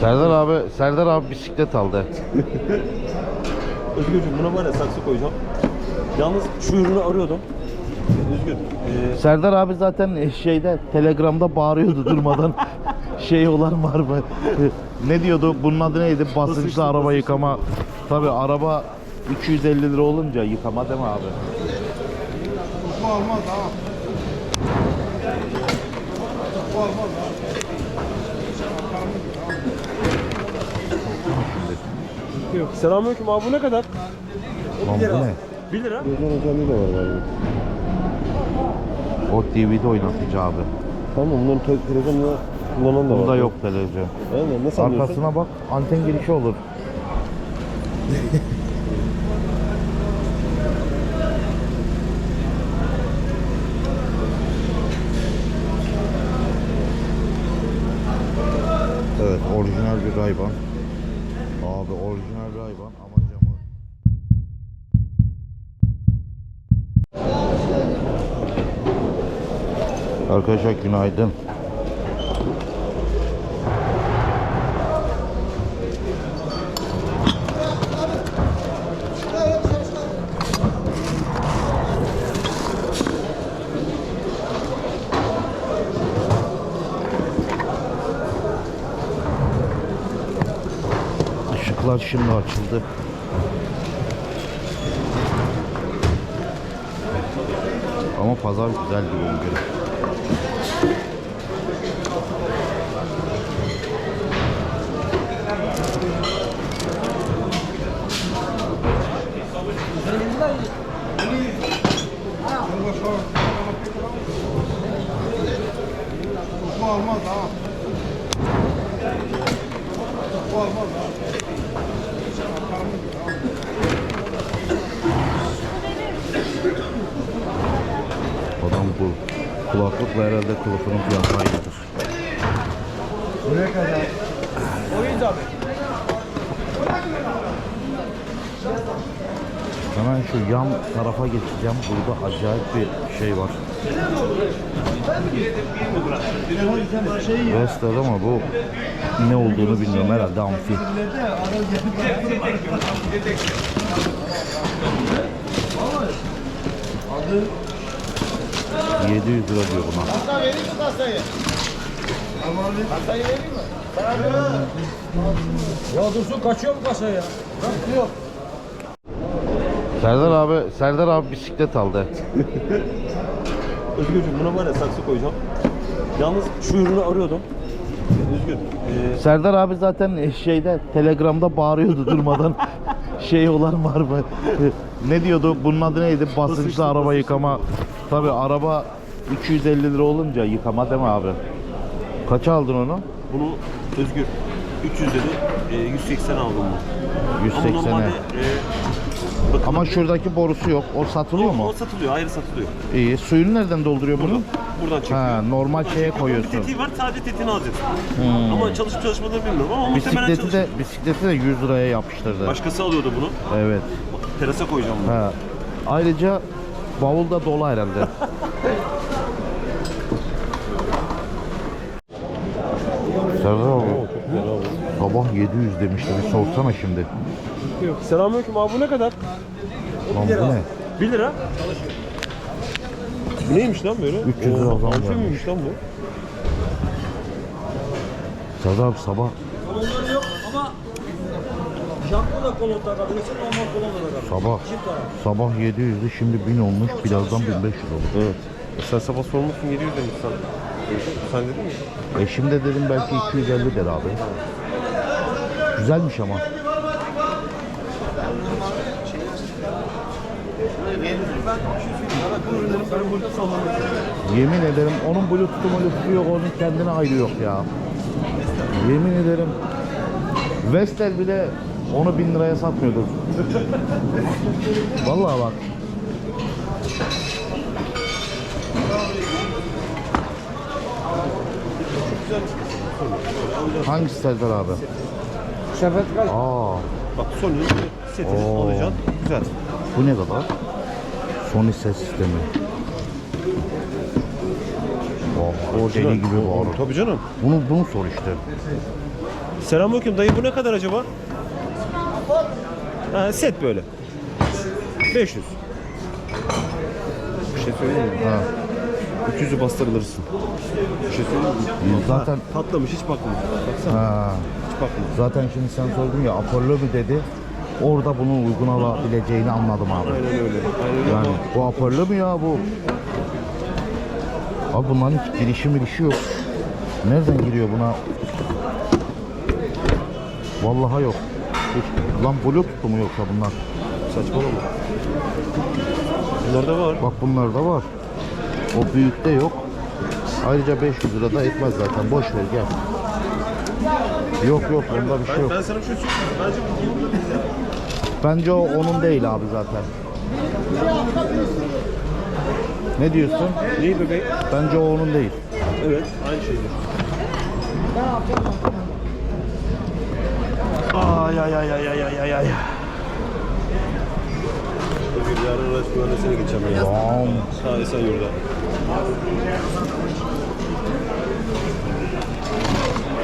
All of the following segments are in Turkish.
Serdar abi, Serdar abi bisiklet aldı. Özgürcüğüm buna var ya saksı koyacağım. Yalnız şu ürünü arıyordum. Özgür. Ee, Serdar abi zaten şeyde Telegram'da bağırıyordu durmadan. şey olan var mı? ne diyordu? Bunun adı neydi? Basınçlı Basınçlı, araba basınçlı. yıkama. Tabi araba 250 lira olunca yıkama değil mi abi? Selamünaleyküm abi bu ne kadar? Lan bu ne? 1 lira. Gözler özelliği de var galiba. O TV'de oynatıcı abi. Tamam bunların te- telefonla kullanan da var. Bunda yok televizyon. Aynen nasıl anlıyorsun? Arkasına bak anten girişi olur. Evet orijinal bir Ray-Ban. Abi orijinal Ray-Ban ama camı Arkadaşlar günaydın. Şimdi açıldı. Ama pazar güzel gibi bugün. Adam bu kulaklıkla herhalde kılıfının fiyatı aynıdır. Hemen şu yan tarafa geçeceğim. Burada acayip bir şey var. Vestel ama bu ne olduğunu bilmiyorum. Herhalde amfi. ...700 lira diyor buna. Ya Dursun kaçıyor mu kasaya? Yok. Serdar abi, Serdar abi bisiklet aldı. Özgürcüğüm buna var ya saksı koyacağım. Yalnız şu ürünü arıyordum. Özgür. Ee, Serdar abi zaten şeyde Telegram'da bağırıyordu durmadan. şey olan var mı? Ne diyordu? Bunun adı neydi? Basınçlı Basınçlı, araba basınçlı. yıkama. Tabi araba 250 lira olunca yıkama mi abi? Kaça aldın onu? bunu Özgür 300 dedi. Ee, 180 aldım bunu. Ama 180'e. normalde e, bakın Ama şuradaki borusu yok. O satılıyor o, mu? o satılıyor, ayrı satılıyor. İyi. Suyunu nereden dolduruyor bunu? Buradan, çekiyor. Ha, normal şeye. Bunun koyuyorsun. Bir tetiği var, sadece tetiğini alacaksın. Hmm. Ama çalışıp çalışmadığını bilmiyorum ama muhtemelen Bisikleti çalışır. de bisikleti de 100 liraya yapıştırdı. Başkası alıyordu bunu. Evet. Terasa koyacağım bunu. Ha. Ayrıca bavul da dolu herhalde. Serdar abi. Sabah 700 demişti. Bir sorsana şimdi. Selamünaleyküm abi bu ne kadar? Lan bu ne? 1 lira. Bu neymiş lan böyle? 300 lira Oo, zam amfi miymiş lan bu? Serdar abi sabah yok jantlı da kolon takabilirsin, normal kolon da takabilirsin. sabah Çift taraf. sabah 700'dü şimdi 1000 olmuş. Birazdan 1500 olur. Evet. Sen sabah sormuşsun 700 demişsin. Sen dedin mi? E şimdi dedim belki 250 der abi. Güzelmiş ama. Yemin ederim onun bluetooth'u bluetooth'u yok, onun kendine ayrı yok ya. Yemin ederim. Vestel bile onu bin liraya satmıyordur. Vallahi bak. Hangisi Serdar abi? Sepet kaç? Aa, Bak Sony'nin setini Oo. alacaksın. Güzel. bu ne kadar? Sony ses sistemi. Oh, deli gibi bağırıyor. Tabii canım. Bunu bunu sor işte. Selamünaleyküm dayı bu ne kadar acaba? Ha, set böyle. 500. Bir şey söyleyeyim mi? Ha. 300'ü bastırılırsın. Bir şey söyleyeyim mi? Zaten Patlamış hiç bakma. Baksana ha. hiç bakma. Zaten şimdi sen sordun ya Apollo mu dedi. Orada bunun uygun olabileceğini anladım abi. Aynen öyle. Aynen öyle. Yani bu Apollo mu ya bu? Abi bunların hiç girişi mirişi yok. Nereden giriyor buna? Vallahi yok. Lan Bluetooth mu yoksa bunlar? Saçmalama. Bunlarda var. Bak bunlarda var. O büyükte yok. Ayrıca 500 lira da etmez zaten. Boş ver gel. Yok yok onda bir şey yok. Ben sana bir şey söyleyeyim. Bence bu değil. Bence o onun değil abi zaten. Ne diyorsun? Neyi bebeğim? Bence o onun değil. Evet. Aynı şeydir. Ay ay ay ay ay ay ay ay. Bugün yarın araç mühendisine gideceğim ya. Tamam. Sağ Esenyurt'da.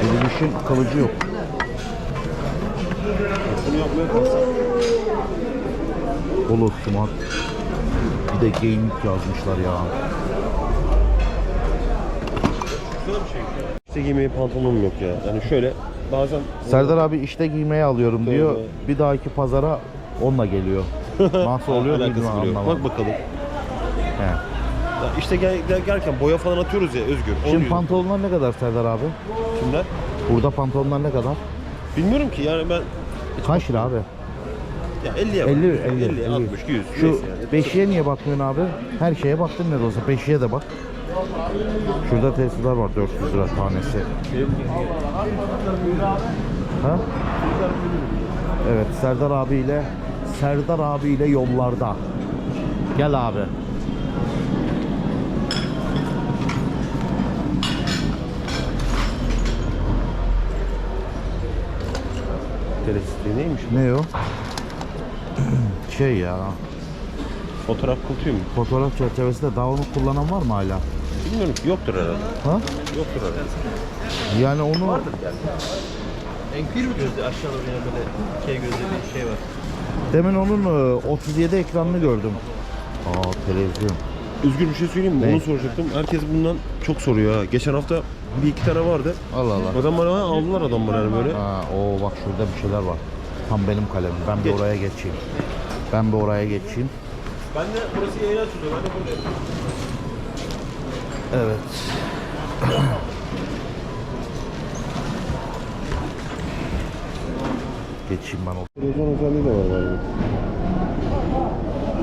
Bilişin kılıcı yok. Bunu yapmaya kalksak. Bulut, smart. Bir de gaming yazmışlar ya. Güzel bir şey. İşte giymeye pantolonum yok ya. Yani şöyle bazen Serdar abi işte giymeye alıyorum diyor. Doğru. Bir dahaki pazara onunla geliyor. Nasıl oluyor alakası bilmiyorum bile yok. anlamadım. Bak bakalım. He. Ya işte gel, gel, gelirken boya falan atıyoruz ya Özgür. Onu Şimdi diyorum. pantolonlar ne kadar Serdar abi? Kimler? Burada pantolonlar ne kadar? Bilmiyorum ki yani ben Kaç lira abi? ya 50'ye 50, bak. 50, 50, 50. 60, 100. Şu neyse yani. beşiğe niye bakmıyorsun abi? Her şeye baktın ne de olsa beşiğe de bak. Şurada Tesla'lar var 400 lira tanesi. Ha? Evet Serdar abiyle Serdar abiyle yollarda. Gel abi. Telesitliği neymiş? Ne o? Şey ya. Fotoğraf kutuyu mu? Fotoğraf çerçevesinde daha onu kullanan var mı hala? Bilmiyorum ki yoktur herhalde. Ha? Yoktur herhalde. Yani onu Bir gözü aşağı doğru yine böyle şey gözü bir şey var. demin onun e, 37 ekranını gördüm. Aa televizyon. Özgür bir şey söyleyeyim mi? Ne? Onu soracaktım. Herkes bundan çok soruyor ha. Geçen hafta bir iki tane vardı. Allah Allah. Adam bana aldılar adam bana yani böyle. Ha, o bak şurada bir şeyler var. Tam benim kalemim. Ben bir Geç. oraya geçeyim. Ben bir oraya geçeyim. Ben de burası yayın açılıyor. Ben de buradayım. Evet. geçeyim ben o. Televizyon özelliği de var galiba.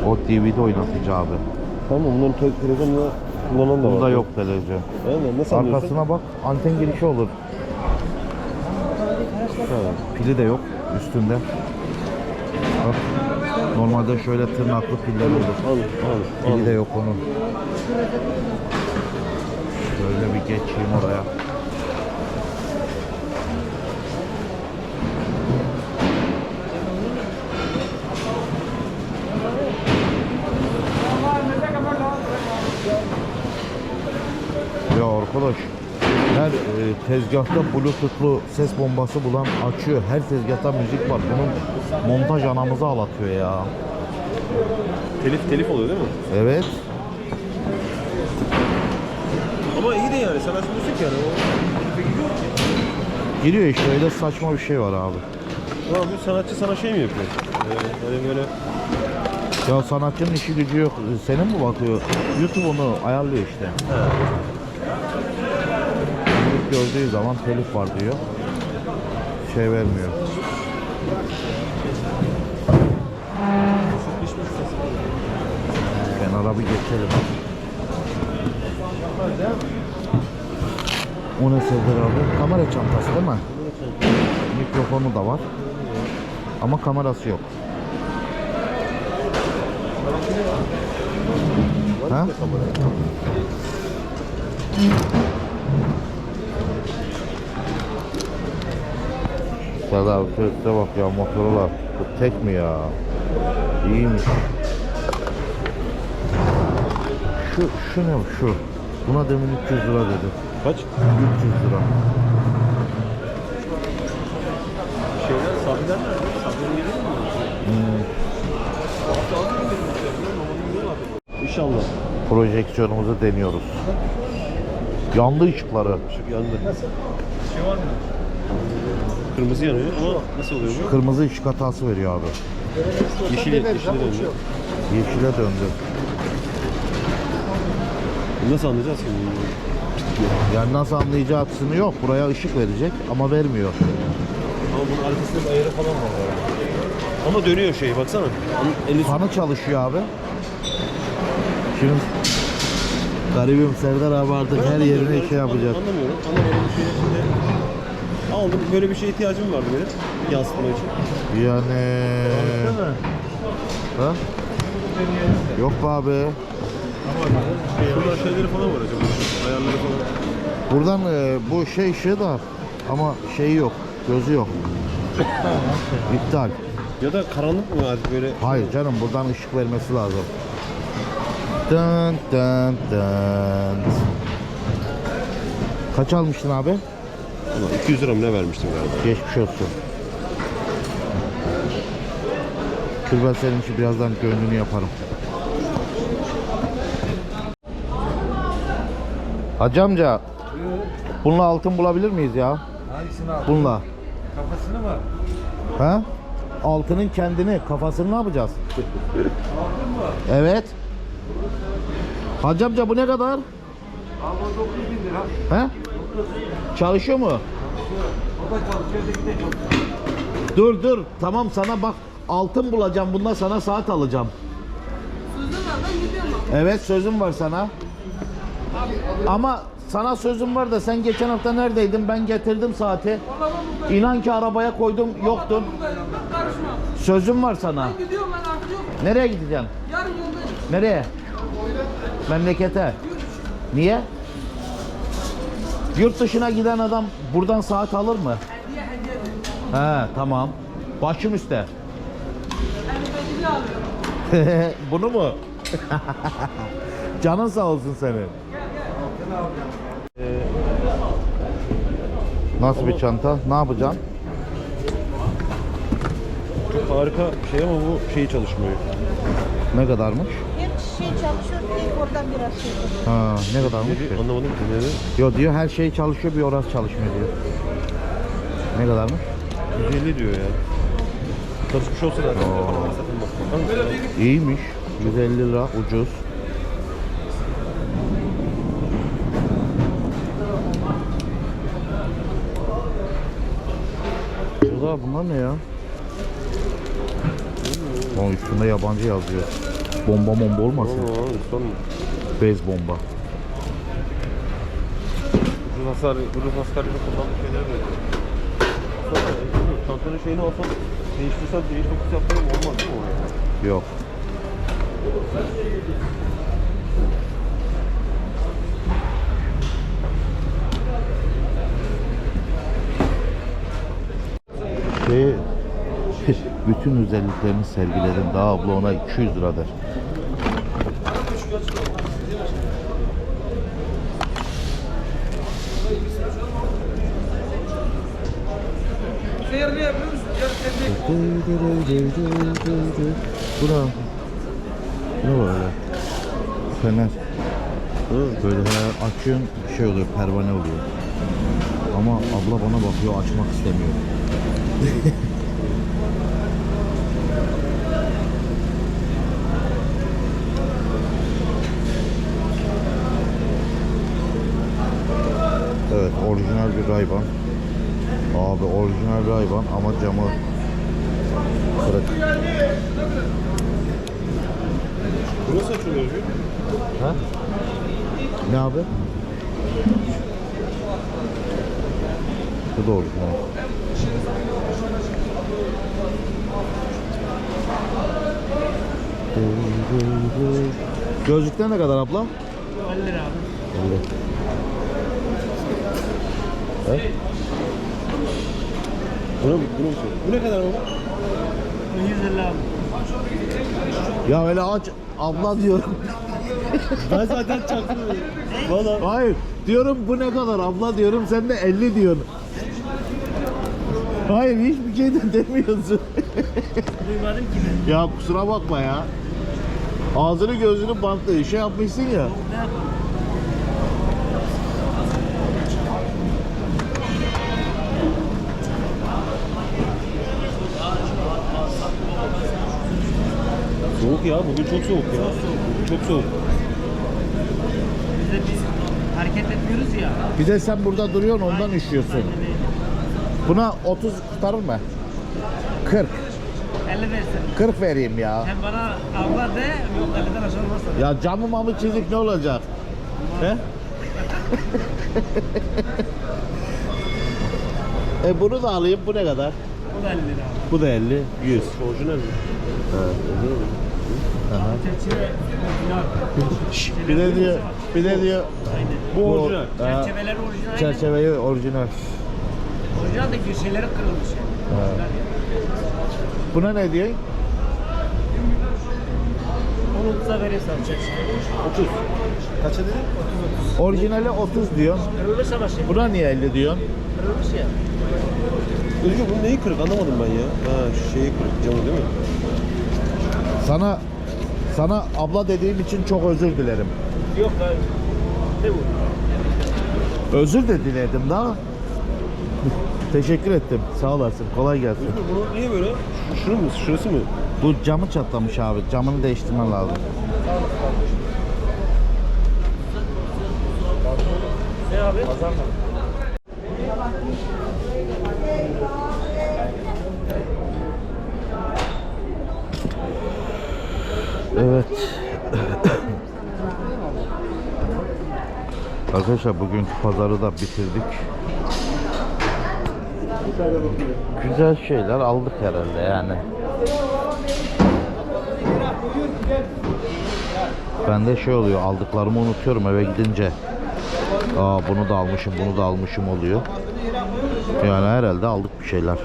O TV'de oynatıcı abi. Tamam bunların te- televizyonla kullanan da var. Bunda yok televizyon. Aynen nasıl anlıyorsun? Arkasına bak anten girişi olur. Ha. Pili de yok üstünde. Bak. Normalde şöyle tırnaklı piller olur. Al, al, al. Pili de yok onun. Şöyle bir geçeyim oraya. Ya arkadaş her e, tezgahta bluetoothlu ses bombası bulan açıyor. Her tezgahta müzik var. Bunun montaj anamızı ağlatıyor ya. Telif telif oluyor değil mi? Evet. Ama iyi de yani sen açmıyorsun ki yani. O ki. Giriyor işte öyle saçma bir şey var abi. Ne yapıyor? Sanatçı sana şey mi yapıyor? Ee, böyle Ya sanatçının işi gücü yok. Senin mi bakıyor? YouTube onu ayarlıyor işte. Müzik gördüğü zaman telif var diyor. Şey vermiyor. Kenara bir geçelim. O ne Serdar abi? Kamera çantası değil mi? Mikrofonu da var. Ama kamerası yok. Ha? Serdar abi sesle bak ya Motorola. Bu tek mi ya? İyiymiş. Şu, şu ne şu? Buna demin 300 lira dedim. Kaç? 300 lira. Şeyler, sabiler nerede? Sabilerin mi? Hmm. İnşallah. Projeksiyonumuzu deniyoruz. Yandı ışıkları. Işık yandı. Nasıl? Bir şey var mı? Kırmızı yanıyor ama nasıl oluyor bu? Kırmızı ışık hatası veriyor abi. Yeşile, yeşile döndü. Yeşile döndü. Nasıl anlayacağız ki? Yani nasıl anlayacağı kısmı yok. Buraya ışık verecek ama vermiyor. Ama bunun arkasında bir ayarı falan var. Ama dönüyor şey baksana. An- Eli Fanı çalışıyor abi. Şimdi garibim Serdar abi artık her yerine şey yapacak. Anlamıyorum. Anlamadım. Bir şey şimdi aldım. Böyle bir şeye ihtiyacım vardı benim. Yansıtma için. Yani... Ha? Yok be abi. Şurada şeyleri falan var acaba. Ayarları falan. Buradan e, bu şey ışığı da ama şeyi yok. Gözü yok. İptal. Ya da karanlık mı artık böyle? Hayır canım buradan ışık vermesi lazım. Dın dın dın. Kaç almıştın abi? Ulan 200 lira mı ne vermiştim galiba? Geçmiş olsun. Dur ben senin için birazdan gönlünü yaparım. Hacı amca. Bununla altın bulabilir miyiz ya? Hangisini al? Bununla. Kafasını mı? Ha? Altının kendini, kafasını ne yapacağız? Evet. Hacı amca bu ne kadar? Abi o 9 bin lira. He? Çalışıyor mu? O da çalışıyor öteki de çok. Dur dur. Tamam sana bak altın bulacağım. Bundan sana saat alacağım. Sözüm var ben gidiyorum. Evet sözüm var sana. Ama sana sözüm var da sen geçen hafta neredeydin? Ben getirdim saati. İnan ki arabaya koydum yoktun. Sözüm var sana. Ben gidiyorum ben artık yok. Nereye gideceksin? Yarın yoldayım. Nereye? Memlekete. Niye? Yurt dışına giden adam buradan saat alır mı? Hediye hediye. He tamam. Başım üstte. Bunu mu? Canın sağ olsun senin. Nasıl bir çanta? Ne yapacaksın? Çok harika bir şey ama bu şeyi çalışmıyor. Ne kadarmış? Hem şey çalışıyor, tek oradan biraz şey yapıyor. Ha, ne kadarmış Dedi, ki? anlamadım ki ne dedi? Yo diyor her şey çalışıyor bir orası çalışmıyor diyor. Ne kadarmış? 150 diyor ya. Çalışmış olsa da. Bakar mısın? İyiymiş. 150 lira ucuz. Bunlar ne ya? O üstünde yabancı yazıyor. Bomba bomba olmasın? Aa, sorma. Bez bomba. Ucuz hasar, ucuz hasar gibi kullandığı şeyler böyle. Çantanın şeyini alsam, değiştirsem, değiş dokusu yaptırayım olmaz değil mi o ya? Yok. Şey, bütün özelliklerini sergiledim. Daha abla ona 200 lira der. Seyir ne böyle? Fener. Böyle he, açıyorsun şey oluyor, pervane oluyor. Ama abla bana bakıyor, açmak istemiyor. evet, orijinal bir Rayban. Abi orijinal Rayban ama camı kırık. Bu nasıl açılıyor Özgür? Ha? Ne abi? Bu da orijinal. Gözlükler ne kadar abla? 50 lira abi. 50. He? Buna, buna mı söylüyorsun? Bu ne kadar baba? Ya öyle aç abla diyorum. Ben zaten çaktım. Valla. Hayır diyorum bu ne kadar abla diyorum sen de 50 diyorsun. Hayır hiçbir şey de demiyorsun. Duymadım ki ben. ya kusura bakma ya. Ağzını gözünü bantlı şey yapmışsın ya. Ne yapalım? Soğuk ya. Bugün çok soğuk ya. Çok soğuk. Biz de biz hareket etmiyoruz ya. Bir de sen burada duruyorsun ondan üşüyorsun. Buna 30 kurtarır mı? 40. 50 versin. 40 vereyim ya. Hem bana abla de yok 50'den aşağı olmaz tabii. Ya camı mamı çizik ne olacak? He? e bunu da alayım. Bu ne kadar? O da 50 lira. Bu da 50, 100. Orijinal mi? Çerçeve Bir de diyor, bir de diyor Bu orijinal. Ha, Çerçeveleri orijinal. çerçeveyi orijinal. Orijinal de köşeleri kırılmış. yani. Orijinal. Buna ne diyor? Onu kısa verirsen çerçeve. 30. Kaça dedin? Orijinali 30 diyor. Kırılmış ama şey. Buna niye 50 diyor? Kırılmış ya. Özgür bunun neyi kırık anlamadım ben ya. Ha şu şeyi kırık camı değil mi? Sana sana abla dediğim için çok özür dilerim. Yok hayır. Ne bu? Özür de diledim daha. Teşekkür ettim. Sağ olasın. Kolay gelsin. Bunu niye böyle? Şu- Şunu mu? Şurası mı? Bu camı çatlamış abi. Camını değiştirmen lazım. Ne abi? Evet. Arkadaşlar bugünkü pazarı da bitirdik. Güzel şeyler aldık herhalde yani. Ben de şey oluyor aldıklarımı unutuyorum eve gidince. Aa bunu da almışım bunu da almışım oluyor. Yani herhalde aldık bir şeyler.